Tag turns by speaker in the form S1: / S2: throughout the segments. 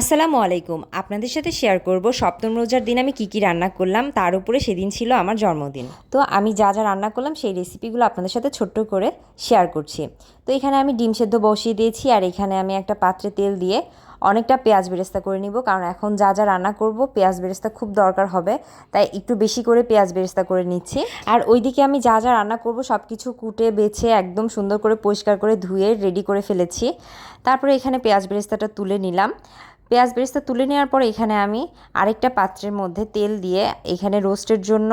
S1: আসসালামু আলাইকুম। আপনাদের সাথে শেয়ার করব সপ্তম রোজার দিন আমি কি কি রান্না করলাম, তার উপরে সেদিন ছিল আমার জন্মদিন। তো আমি যা যা রান্না করলাম সেই রেসিপিগুলো আপনাদের সাথে ছোট্ট করে শেয়ার করছি। তো এখানে আমি ডিম সেদ্ধ বসিয়ে দিয়েছি আর এখানে আমি একটা পাত্রে তেল দিয়ে অনেকটা পেঁয়াজ বেরেস্তা করে নিব, কারণ এখন যা যা রান্না করব পেঁয়াজ বেরেস্তা খুব দরকার হবে, তাই একটু বেশি করে পেঁয়াজ বেরেস্তা করে নিচ্ছি। আর ওইদিকে আমি যা যা রান্না করব সব কিছু কুটে, বেছে, একদম সুন্দর করে পরিষ্কার করে ধুয়ে রেডি করে ফেলেছি। তারপরে এখানে পেঁয়াজ বেরেস্তাটা তুলে নিলাম। পেঁয়াজ বেরেস্তা তুলে নেওয়ার পর এখানে আমি আরেকটা পাত্রের মধ্যে তেল দিয়ে এখানে রোস্টের জন্য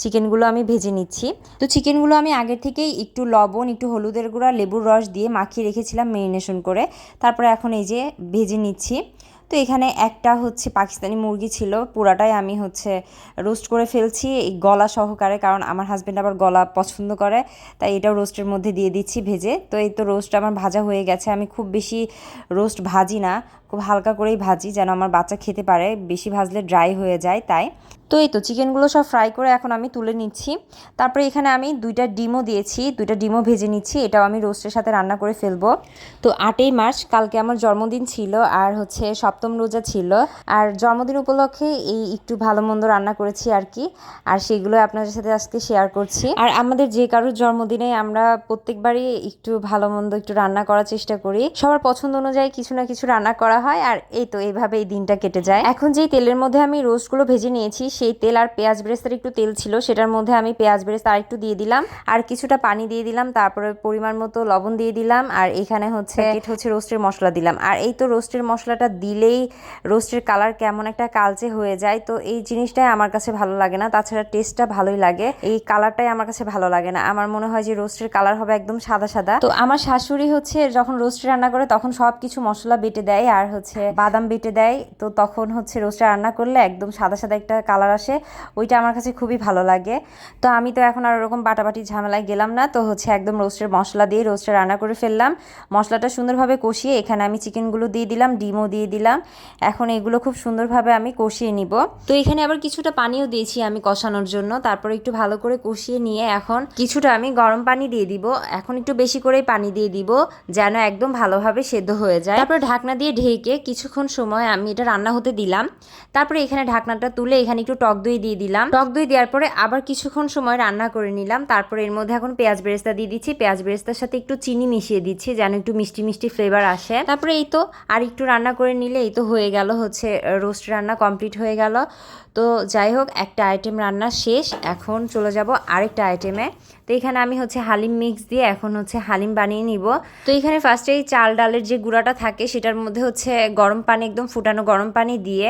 S1: চিকেনগুলো আমি ভেজে নিচ্ছি। তো চিকেনগুলো আমি আগের থেকেই একটু লবণ, একটু হলুদের গুঁড়া, লেবুর রস দিয়ে মাখিয়ে রেখেছিলাম মেরিনেশন করে। তারপরে এখন এই যে ভেজে নিচ্ছি। তো এখানে একটা হচ্ছে পাকিস্তানি মুরগি ছিল, পুরাটাই আমি হচ্ছে রোস্ট করে ফেলছি গলা সহকারে, কারণ আমার হাজব্যান্ড আবার গলা পছন্দ করে, তাই এটাও রোস্টের মধ্যে দিয়ে দিচ্ছি ভেজে। তো এই তো রোস্ট আমার ভাজা হয়ে গেছে, আমি খুব বেশি রোস্ট ভাজি না খুব হালকা করেই ভাজি যেন আমার বাচ্চা খেতে পারে, বেশি ভাজলে ড্রাই হয়ে যায়, তাই। তো এই তো চিকেনগুলো সব ফ্রাই করে এখন আমি তুলে নিচ্ছি। তারপরে এখানে আমি দুইটা ডিমও দিয়েছি, দুইটা ডিমও ভেজে নিচ্ছি, এটাও আমি রোস্টের সাথে রান্না করে ফেলব। তো আটই মার্চ, কালকে আমার জন্মদিন ছিল আর হচ্ছে সপ্তম রোজা ছিল। আর জন্মদিন উপলক্ষে এই একটু ভালো মন্দ রান্না করেছি আর কি, আর সেগুলো আপনাদের সাথে আজকে শেয়ার করছি। আর আমাদের যে কারোর জন্মদিনে আমরা প্রত্যেকবারই একটু ভালো মন্দ একটু রান্না করার চেষ্টা করি। সবার পছন্দ অনুযায়ী কিছু না কিছু রান্না করা হয় আর এই তো এইভাবে এই দিনটা কেটে যায়। এখন যেই তেলের মধ্যে আমি রোস্টগুলো ভেজে নিয়েছি সেই তেল আর পেঁয়াজ বেরেস্তার একটু তেল ছিল সেটার মধ্যে আমি পেঁয়াজ বেরেস্তা আর একটু দিয়ে দিলাম। আর কিছুটা পানি দিয়ে দিলাম তারপরে পরিমাণ মতো লবণ দিয়ে দিলাম আর এখানে হচ্ছে এটা হচ্ছে রোস্টের মশলা দিলাম। আর এই তো রোস্টের মশলাটা দিলেই রোস্টের কালার কেমন একটা কালচে হয়ে যায়। তো এই জিনিসটাই আমার কাছে ভালো লাগে না তাছাড়া টেস্টটা ভালোই লাগে। এই কালারটাই আমার কাছে ভালো লাগে না। আমার মনে হয় যে রোস্টের কালার হবে একদম সাদা সাদা। তো আমার শাশুড়ি হচ্ছে যখন রোস্ট রান্না করে তখন সব কিছু মশলা বেটে দেয় আর হচ্ছে বাদাম বেটে দেয়, তো তখন হচ্ছে রোস্টটা রান্না করলে একদম সাদা সাদা একটা কালার আসে, ওইটা আমার কাছে খুবই ভালো লাগে। তো আমি তো এখন আর ওরকম বাটাবাটি ঝামেলায় গেলাম না, তো হচ্ছে একদম রোস্টের মশলা দিয়ে রোস্টটা রান্না করে ফেললাম। মশলাটা সুন্দরভাবে কষিয়ে এখানে আমি চিকেনগুলো দিয়ে দিলাম, ডিমও দিয়ে দিলাম। এখন এগুলো খুব সুন্দরভাবে আমি কষিয়ে নিব। তো এখানে আবার কিছুটা পানিও দিয়েছি আমি কষানোর জন্য, তারপর একটু ভালো করে কষিয়ে নিয়ে এখন কিছুটা আমি গরম পানি দিয়ে দিব। এখন একটু বেশি করেই পানি দিয়ে দিব, যেন একদম ভালোভাবে সেদ্ধ হয়ে যায়। তারপর ঢাকনা দিয়ে ঢেকে কিছুক্ষণ সময় আমি এটা রান্না হতে দিলাম। তারপরে এখানে ঢাকনাটা তুলে এখানে একটু টক দই দিয়ে দিলাম। টক দই দেওয়ার পরে আবার কিছুক্ষণ সময় রান্না করে নিলাম। তারপরে এর মধ্যে এখন পেঁয়াজ বেরেস্তা দিয়ে দিচ্ছি। পেঁয়াজ বেরেস্তার সাথে একটু চিনি মিশিয়ে দিচ্ছি যেন একটু মিষ্টি মিষ্টি ফ্লেভার আসে। তারপরে এই তো আর একটু রান্না করে নিলে এই তো হয়ে গেল হচ্ছে রোস্ট রান্না কমপ্লিট হয়ে গেল। তো যাই হোক, একটা আইটেম রান্না শেষ। এখন চলে যাব আরেকটা আইটেমে তো এখানে আমি হচ্ছে হালিম মিক্স দিয়ে এখন হচ্ছে হালিম বানিয়ে নিব। তো এখানে ফার্স্টে এই চাল ডালের যে গুঁড়াটা থাকে, সেটার মধ্যে হচ্ছে গরম পানি, একদম ফুটানো গরম পানি দিয়ে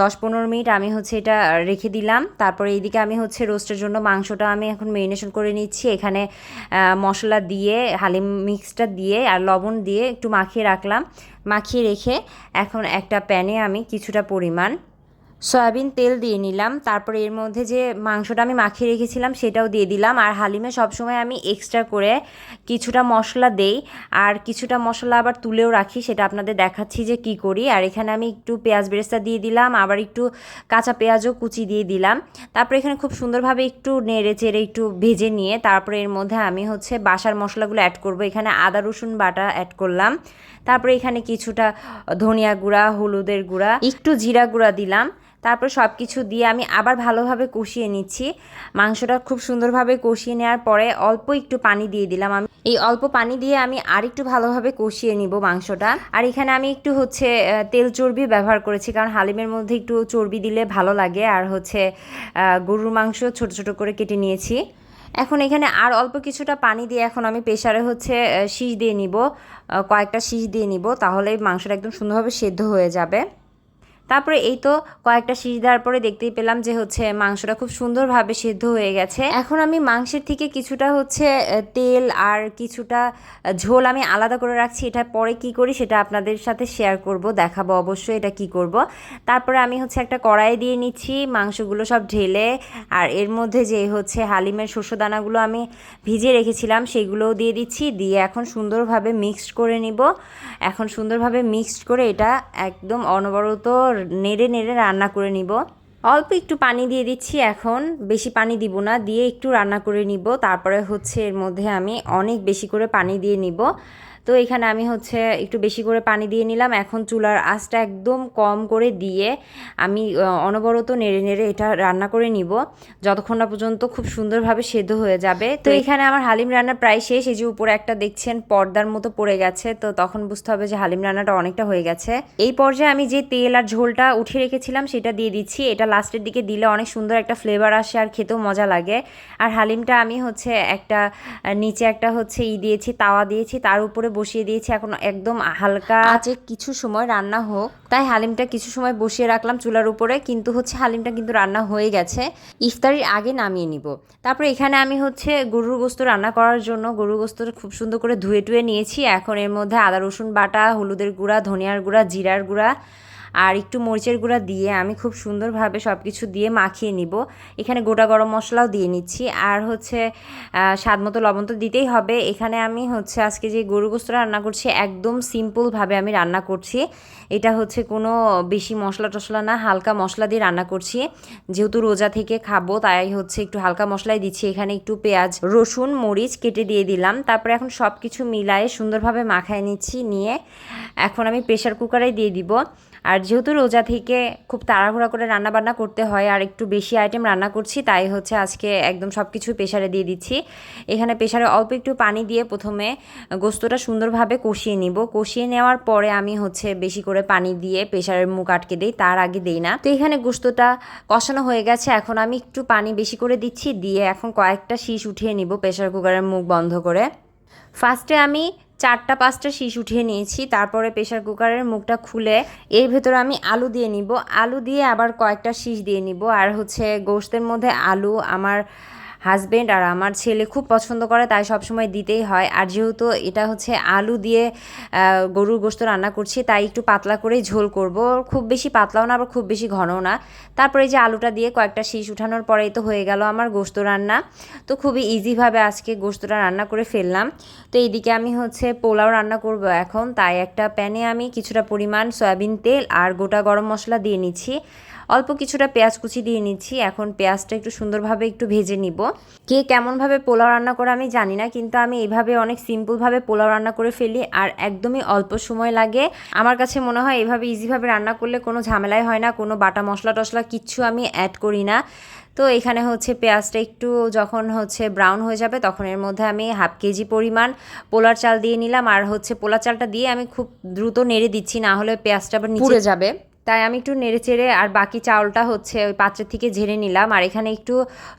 S1: দশ পনেরো মিনিট আমি হচ্ছে এটা রেখে দিলাম। তারপরে এইদিকে আমি হচ্ছে রোস্টের জন্য মাংসটা আমি এখন মেরিনেশন করে নিচ্ছি। এখানে মশলা দিয়ে, হালিম মিক্সটা দিয়ে আর লবণ দিয়ে একটু মাখিয়ে রাখলাম। মাখিয়ে রেখে এখন একটা প্যানে আমি কিছুটা পরিমাণ সয়াবিন তেল দিয়ে নিলাম। তারপরে এর মধ্যে যে মাংসটা আমি মাখিয়ে রেখেছিলাম সেটাও দিয়ে দিলাম। আর হালিমে সবসময় আমি এক্সট্রা করে কিছুটা মশলা দেই। আর কিছুটা মশলা আবার তুলেও রাখি, সেটা আপনাদের দেখাচ্ছি যে কি করি। আর এখানে আমি একটু পেঁয়াজ বেরেস্তা দিয়ে দিলাম, আবার একটু কাঁচা পেঁয়াজও কুচি দিয়ে দিলাম। তারপরে এখানে খুব সুন্দরভাবে একটু নেড়ে চেড়ে একটু ভেজে নিয়ে, তারপরে এর মধ্যে আমি হচ্ছে বাসার মশলাগুলো অ্যাড করব। এখানে আদা, রসুন বাটা অ্যাড করলাম। তারপরে এখানে কিছুটা ধনিয়া গুঁড়া, হলুদের গুঁড়া, একটু জিরা গুঁড়া দিলাম। তারপর সব কিছু দিয়ে আমি আবার ভালোভাবে কষিয়ে নিচ্ছি। মাংসটা খুব সুন্দরভাবে কষিয়ে নেওয়ার পরে অল্প একটু পানি দিয়ে দিলাম আমি। এই অল্প পানি দিয়ে আমি আর একটু ভালোভাবে কষিয়ে নিব মাংসটা। আর এখানে আমি একটু হচ্ছে তেল চর্বি ব্যবহার করেছি, কারণ হালিমের মধ্যে একটু চর্বি দিলে ভালো লাগে। আর হচ্ছে গরুর মাংস ছোট ছোট করে কেটে নিয়েছি। এখন এখানে আর অল্প কিছুটা পানি দিয়ে এখন আমি প্রেশারে হচ্ছে শীষ দিয়ে নিব। কয়েকটা শীষ দিয়ে নিব, তাহলে মাংসটা একদম সুন্দরভাবে সেদ্ধ হয়ে যাবে। তারপরে এই তো কয়েকটা সিজ দেওয়ার পরে দেখতেই পেলাম যে হচ্ছে মাংসটা খুব সুন্দরভাবে সেদ্ধ হয়ে গেছে। এখন আমি মাংসের থেকে কিছুটা হচ্ছে তেল আর কিছুটা ঝোল আমি আলাদা করে রাখছি। এটা পরে কি করি সেটা আপনাদের সাথে শেয়ার করব, দেখাবো অবশ্যই এটা কি করব। তারপরে আমি হচ্ছে একটা কড়াই দিয়ে নিচ্ছি, মাংসগুলো সব ঢেলে আর এর মধ্যে যে হচ্ছে হালিমের শস্য দানাগুলো আমি ভিজিয়ে রেখেছিলাম সেগুলোও দিয়ে দিচ্ছি, দিয়ে এখন সুন্দরভাবে মিক্সড করে নিব। এখন সুন্দরভাবে মিক্সড করে এটা একদম অনবরত নেড়ে নেড়ে রান্না করে নিব। অল্প একটু পানি দিয়ে দিচ্ছি এখন। বেশি পানি দিব না, দিয়ে একটু রান্না করে নিব। তারপরে হচ্ছে এর মধ্যে আমি অনেক বেশি করে পানি দিয়ে নিব। তো এখানে আমি হচ্ছে একটু বেশি করে পানি দিয়ে নিলাম। এখন চুলার আঁচটা একদম কম করে দিয়ে আমি অনবরত নেড়ে নেড়ে এটা রান্না করে নিব। যতক্ষণ না পর্যন্ত খুব সুন্দরভাবে সেদ্ধ হয়ে যাবে। তো এখানে আমার হালিম রান্না প্রায় শেষ। এই যে উপরে একটা দেখছেন পর্দার মতো পড়ে গেছে। তো তখন বুঝতে হবে যে হালিম রান্নাটা অনেকটা হয়ে গেছে। এই পর্যায়ে আমি যে তেল আর ঝোলটা উঠিয়ে রেখেছিলাম সেটা দিয়ে দিচ্ছি। এটা লাস্টের দিকে দিলে অনেক সুন্দর একটা ফ্লেভার আসে আর খেতেও মজা লাগে। আর হালিমটা আমি হচ্ছে একটা নিচে একটা হচ্ছে ই দিয়েছি তাওয়া দিয়েছি। তার উপরে বসিয়ে দিয়েছি, এখন একদম হালকা। আছে কিছু সময় রান্না হোক। তাই হালিমটা কিছু সময় বসিয়ে রাখলাম চুলার উপরে, কিন্তু হচ্ছে হালিমটা কিন্তু রান্না হয়ে গেছে। ইফতারির আগে নামিয়ে নিব। তারপরে এখানে আমি হচ্ছে গরুর গোস্ত রান্না করার জন্য গরুর গোস্ত খুব সুন্দর করে ধুয়ে টুয়ে নিয়েছি। এখন এর মধ্যে আদা রসুন বাটা, হলুদের গুঁড়া, ধনিয়ার গুঁড়া, জিরার গুঁড়া আর একটু মরিচের গুঁড়া দিয়ে আমি খুব সুন্দরভাবে সব কিছু দিয়ে মাখিয়ে নিব। এখানে গোটা গরম মশলাও দিয়ে নিচ্ছি। আর হচ্ছে স্বাদ মতো লবণ তো দিতেই হবে। এখানে আমি হচ্ছে আজকে যে গরু গোস্ত রান্না করছি, একদম সিম্পলভাবে আমি রান্না করছি। এটা হচ্ছে কোনো বেশি মশলা টশলা না, হালকা মশলা দিয়ে রান্না করছি। যেহেতু রোজা থেকে খাব, তাই হচ্ছে একটু হালকা মশলাই দিচ্ছি। এখানে একটু পেঁয়াজ, রসুন, মরিচ কেটে দিয়ে দিলাম। তারপরে এখন সব কিছু মিলায়ে সুন্দরভাবে মাখায় নিচ্ছি, নিয়ে এখন আমি প্রেশার কুকারে দিয়ে দিব। আর যেহেতু রোজা থেকে খুব তাড়াহুড়া করে রান্না বান্না করতে হয় আর একটু বেশি আইটেম রান্না করছি, তাই হচ্ছে আজকে একদম সব কিছু প্রেশারে দিয়ে দিচ্ছি। এখানে প্রেশারে অল্প একটু পানি দিয়ে প্রথমে গোস্তটা সুন্দরভাবে কষিয়ে নিব। কষিয়ে নেওয়ার পরে আমি হচ্ছে বেশি করে পানি দিয়ে প্রেশারের মুখ আটকে দিই, তার আগে দিই না। তো এখানে গোস্তটা কষানো হয়ে গেছে, এখন আমি একটু পানি বেশি করে দিচ্ছি, দিয়ে এখন কয়েকটা শীষ উঠিয়ে নিব প্রেশার কুকারের মুখ বন্ধ করে। ফার্স্টে আমি চারটা, পাঁচটা শীষ উঠিয়ে নিয়েছি। তারপরে প্রেশার কুকারের মুখটা খুলে এর ভেতরে আমি আলু দিয়ে নিব। আলু দিয়ে আবার কয়েকটা শীষ দিয়ে নিব। আর হচ্ছে গোস্তের মধ্যে আলু, আমার হাজবেন্ড আর আমার ছেলে খুব পছন্দ করে, তাই সবসময় দিতেই হয়। আর যেহেতু এটা হচ্ছে আলু দিয়ে গরুর গোস্ত রান্না করছি, তাই একটু পাতলা করেই ঝোল করব। খুব বেশি পাতলাও না, আবার খুব বেশি ঘনও না। তারপরে যে আলুটা দিয়ে কয়েকটা শীষ উঠানোর পরেই তো হয়ে গেল আমার গোস্ত রান্না। তো খুবই ইজিভাবে আজকে গোস্তটা রান্না করে ফেললাম। তো এইদিকে আমি হচ্ছে পোলাও রান্না করব এখন। তাই একটা প্যানে আমি কিছুটা পরিমাণ সয়াবিন তেল আর গোটা গরম মশলা দিয়ে নিচ্ছি। অল্প কিছুটা পেঁয়াজ কুচি দিয়ে নিচ্ছি। এখন পেঁয়াজটা একটু সুন্দরভাবে একটু ভেজে নিব। কে কেমনভাবে পোলাও রান্না করে আমি জানি না, কিন্তু আমি এইভাবে অনেক সিম্পলভাবে পোলাও রান্না করে ফেলি আর একদমই অল্প সময় লাগে। আমার কাছে মনে হয় এভাবে ইজিভাবে রান্না করলে কোনো ঝামেলাই হয় না, কোনো বাটা মশলা টশলা কিচ্ছু আমি অ্যাড করি না। তো এখানে হচ্ছে পেঁয়াজটা একটু যখন হচ্ছে ব্রাউন হয়ে যাবে তখন এর মধ্যে আমি হাফ কেজি পরিমাণ পোলার চাল দিয়ে নিলাম। আর হচ্ছে পোলার চালটা দিয়ে আমি খুব দ্রুত নেড়ে দিচ্ছি, না হলে পেঁয়াজটা আবার নিচে যাবে। তাই আমি একটু নেড়ে চেড়ে আর বাকি চাউলটা হচ্ছে ওই পাত্রের থেকে ঝেড়ে নিলাম আর এখানে একটু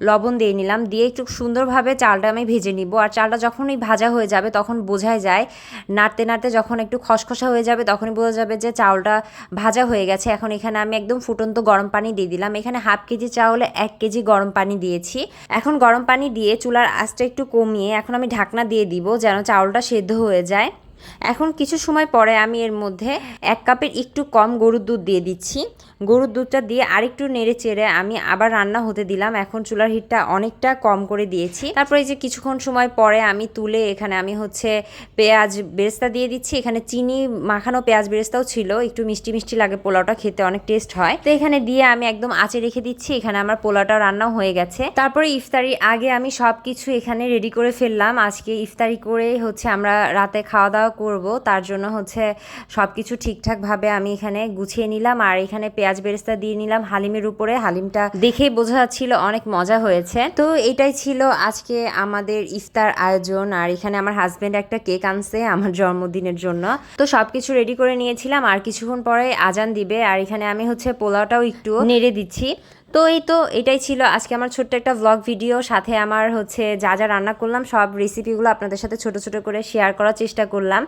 S1: লবণ দিয়ে নিলাম। দিয়ে একটু সুন্দরভাবে চালটা আমি ভেজে নিব। আর চালটা যখনই ভাজা হয়ে যাবে তখন বোঝাই যায়, নাড়তে নাড়তে যখন একটু খসখসা হয়ে যাবে তখনই বোঝা যাবে যে চাউলটা ভাজা হয়ে গেছে। এখন এখানে আমি একদম ফুটন্ত গরম পানি দিয়ে দিলাম। এখানে হাফ কেজি চাউলে এক কেজি গরম পানি দিয়েছি। এখন গরম পানি দিয়ে চুলার আঁচটা একটু কমিয়ে এখন আমি ঢাকনা দিয়ে দিব যেন চাউলটা সেদ্ধ হয়ে যায়। এখন কিছু সময় পরে আমি এর মধ্যে এক কাপের একটু কম গরুর দুধ দিয়ে দিচ্ছি। গরুর দুধটা দিয়ে আরেকটু নেড়ে চেড়ে আমি আবার রান্না হতে দিলাম। এখন চুলার হিটটা অনেকটা কম করে দিয়েছি। তারপরে এই যে কিছুক্ষণ সময় পরে আমি তুলে এখানে আমি হচ্ছে পেঁয়াজ বেরেস্তা দিয়ে দিচ্ছি। এখানে চিনি মাখানো পেঁয়াজ বেরেস্তাও ছিল। একটু মিষ্টি মিষ্টি লাগে পোলাওটা খেতে, অনেক টেস্ট হয়। তো এখানে দিয়ে আমি একদম আঁচে রেখে দিচ্ছি। এখানে আমার পোলাওটা রান্নাও হয়ে গেছে। তারপরে ইফতারি আগে আমি সব কিছু এখানে রেডি করে ফেললাম। আজকে ইফতারি করে হচ্ছে আমরা রাতে খাওয়া দাওয়া করব। তার জন্য হচ্ছে সব কিছু ঠিকঠাকভাবে আমি এখানে গুছিয়ে নিলাম আর এখানে পেঁয়াজ বেরেস্তা দিয়ে নিলাম হালিমের উপরে। হালিমটা দেখেই বোঝা যাচ্ছিল অনেক মজা হয়েছে। তো এটাই ছিল আজকে আমাদের ইফতার আয়োজন আর এখানে আমার হাজবেন্ড একটা কেক আনছে আমার জন্মদিনের জন্য। তো সব কিছু রেডি করে নিয়েছিলাম আর কিছুক্ষণ পরে আজান দিবে আর এখানে আমি হচ্ছে পোলাওটাও একটু নেড়ে দিচ্ছি। তো এই তো এটাই ছিল আজকে আমার ছোট্ট একটা ব্লগ ভিডিও সাথে আমার হচ্ছে যা যা রান্না করলাম, সব রেসিপিগুলো আপনাদের সাথে ছোট ছোট করে শেয়ার করার চেষ্টা করলাম।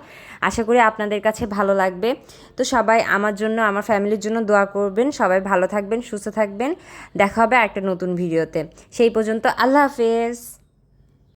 S1: আশা করি আপনাদের কাছে ভালো লাগবে। তো সবাই আমার জন্য, আমার ফ্যামিলির জন্য দোয়া করবেন। সবাই ভালো থাকবেন, সুস্থ থাকবেন। দেখা হবে একটা নতুন ভিডিওতে সেই পর্যন্ত আল্লাহ হাফেজ।